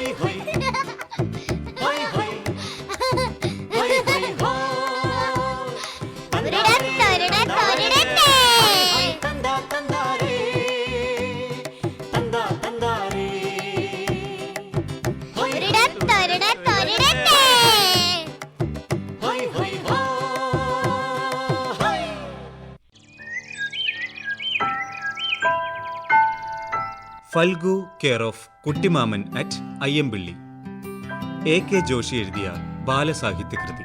hoi hoi Phalgu care of Kuttimaman at Ayyampilly. A K Joshi എഴുതിയ ബാലസാഹിത്യകൃതി.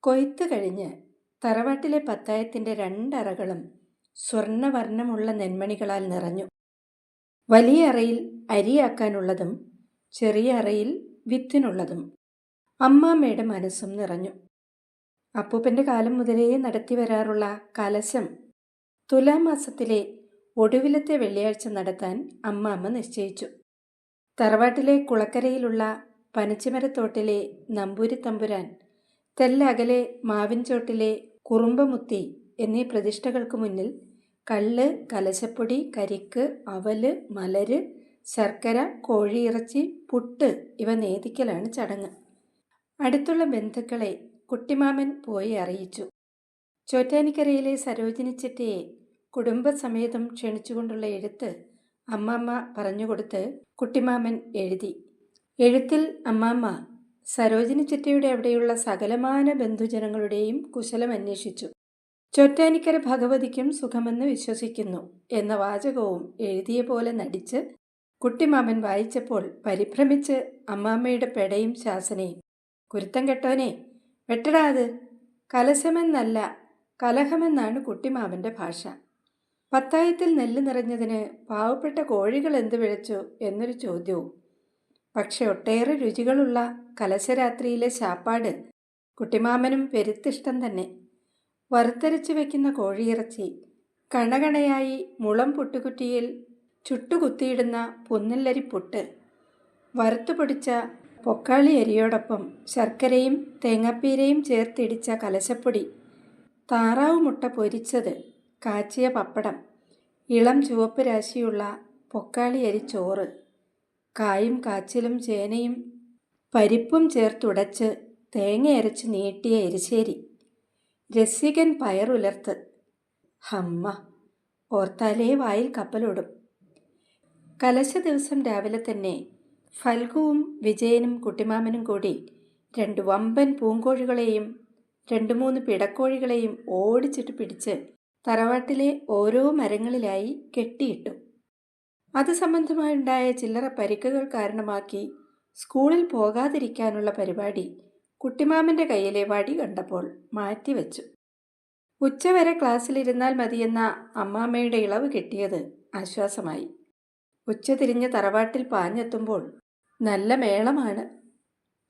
കൊയ്ത്ത് കഴിഞ്ഞ് തറവാട്ടിലെ പത്തായത്തിന്റെ രണ്ടറകളും സ്വർണവർണമുള്ള നെന്മണികളാൽ നിറഞ്ഞു. വലിയ അറയിൽ അരിയാക്കാനുള്ളതും ചെറിയ അറയിൽ വിത്തിനുള്ളതും അമ്മാമ്മയുടെ മനസ്സും നിറഞ്ഞു. അപ്പൂപ്പന്റെ കാലം മുതലേ നടത്തി വരാറുള്ള കലശം തുലാമാസത്തിലെ ഒടുവിലത്തെ വെള്ളിയാഴ്ച നടത്താൻ അമ്മാമ്മ നിശ്ചയിച്ചു. തറവാട്ടിലെ കുളക്കരയിലുള്ള പനച്ചിമരത്തോട്ടിലെ നമ്പൂരി തമ്പുരാൻ തെല്ലകലെ മാവിൻചോട്ടിലെ കുറുമ്പമുത്തി എന്നീ പ്രതിഷ്ഠകൾക്ക് മുന്നിൽ കള്ള് കലശപ്പൊടി കരിക്ക് അവൽ മലര് ശർക്കര കോഴിയിറച്ചി പുട്ട് ഇവ നേതിക്കലാണ് ചടങ്ങ്. അടുത്തുള്ള ബന്ധുക്കളെ കുട്ടിമാമൻ പോയി അറിയിച്ചു. ചോറ്റാനിക്കരയിലെ സരോജിനി കുടുംബസമേതം ക്ഷണിച്ചുകൊണ്ടുള്ള എഴുത്ത് അമ്മാമ്മ പറഞ്ഞുകൊടുത്ത് കുട്ടിമാമൻ എഴുതി. എഴുത്തിൽ അമ്മാമ്മ സരോജിനി ചെട്ടിയുടെ അവിടെയുള്ള സകലമാന ബന്ധുജനങ്ങളുടെയും കുശലം അന്വേഷിച്ചു. ചൊറ്റാനിക്കര ഭഗവതിക്കും സുഖമെന്ന് വിശ്വസിക്കുന്നു എന്ന വാചകവും എഴുതിയ പോലെ നടിച്ച് കുട്ടിമാമൻ വായിച്ചപ്പോൾ പരിഭ്രമിച്ച് അമ്മാമ്മയുടെ പെടയും ശാസനയും. കുരുത്തം കെട്ടോനെ വെട്ടടാ അത്. കലശമെന്നല്ല കലഹമെന്നാണ് കുട്ടിമാമന്റെ ഭാഷ. പത്തായത്തിൽ നെല്ല് നിറഞ്ഞതിന് പാവപ്പെട്ട കോഴികൾ എന്ത് വിഴച്ചു എന്നൊരു ചോദ്യവും. പക്ഷെ ഒട്ടേറെ രുചികളുള്ള കലശരാത്രിയിലെ ശാപ്പാട് കുട്ടിമാമനും പെരുത്തിഷ്ടം തന്നെ. വറുത്തരച്ച് വയ്ക്കുന്ന കോഴിയിറച്ചി കണകണയായി മുളം പുട്ടുകുറ്റിയിൽ ചുട്ടുകുത്തിയിടുന്ന പൊന്നില്ലരി പുട്ട്. വറുത്തു പൊടിച്ച പൊക്കാളി അരിയോടൊപ്പം ശർക്കരയും തേങ്ങാപ്പീരയും ചേർത്തിടിച്ച കലശപ്പൊടി. താറാവ് മുട്ട പൊരിച്ചത് കാച്ചിയ പപ്പടം. ഇളം ചുവപ്പ് രാശിയുള്ള പൊക്കാളി അരി ചോറ്. കായും കാച്ചിലും ചേനയും പരിപ്പും ചേർത്തുടച്ച് തേങ്ങ അരച്ച് നീട്ടിയ എരിശ്ശേരി. രസികൻ പയറുലർത്ത്. ഹമ്മ. ഓർത്താലേ വായിൽ കപ്പലോടും. കലശ ദിവസം രാവിലെ തന്നെ ഫൽഗുവും വിജയനും കുട്ടിമാമനും കൂടി രണ്ട് വമ്പൻ പൂങ്കോഴികളെയും രണ്ട് മൂന്ന് പിടക്കോഴികളെയും ഓടിച്ചിട്ട് പിടിച്ച് തറവാട്ടിലെ ഓരോ മരങ്ങളിലായി കെട്ടിയിട്ടു. അത് സംബന്ധമായുണ്ടായ ചില്ലറ പരിക്കുകൾ കാരണമാക്കി സ്കൂളിൽ പോകാതിരിക്കാനുള്ള പരിപാടി കുട്ടിമാമന്റെ കയ്യിലെ വടി കണ്ടപ്പോൾ മാറ്റിവെച്ചു. ഉച്ചവരെ ക്ലാസ്സിലിരുന്നാൽ മതിയെന്ന അമ്മാമ്മയുടെ ഇളവ് കിട്ടിയത് ആശ്വാസമായി. ഉച്ചതിരിഞ്ഞ് തറവാട്ടിൽ പാഞ്ഞെത്തുമ്പോൾ നല്ല മേളമാണ്.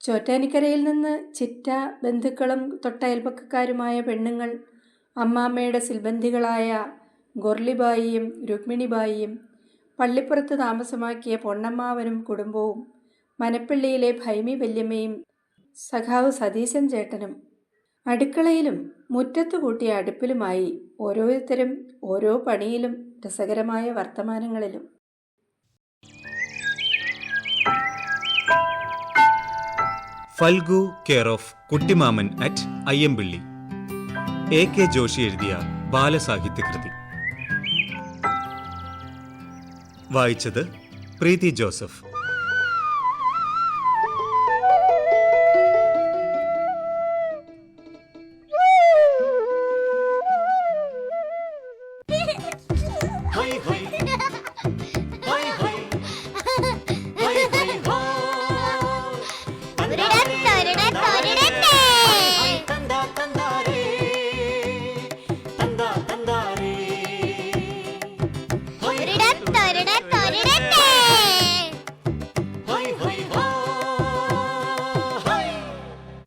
ചോറ്റാനിക്കരയിൽ നിന്ന് ചിറ്റ ബന്ധുക്കളും തൊട്ടയൽപക്കക്കാരുമായ പെണ്ണുങ്ങൾ അമ്മാമ്മയുടെ സിൽബന്ധികളായ ഗൊർലിബായിയും രുക്മിണിബായിയും പള്ളിപ്പുറത്ത് താമസമാക്കിയ പൊണ്ണമ്മാവനും കുടുംബവും മനപ്പള്ളിയിലെ ഭൈമി വല്യമ്മയും സഖാവ് സതീശൻ ചേട്ടനും. അടുക്കളയിലും മുറ്റത്തു കൂട്ടിയ അടുപ്പിലുമായി ഓരോരുത്തരും ഓരോ പണിയിലും രസകരമായ വർത്തമാനങ്ങളിലും. Phalgu care of Kuttimaman at Ayyampilly. A K Joshi എഴുതിയ ബാലസാഹിത്യകൃതി. വായിച്ചത് പ്രീതി ജോസഫ്.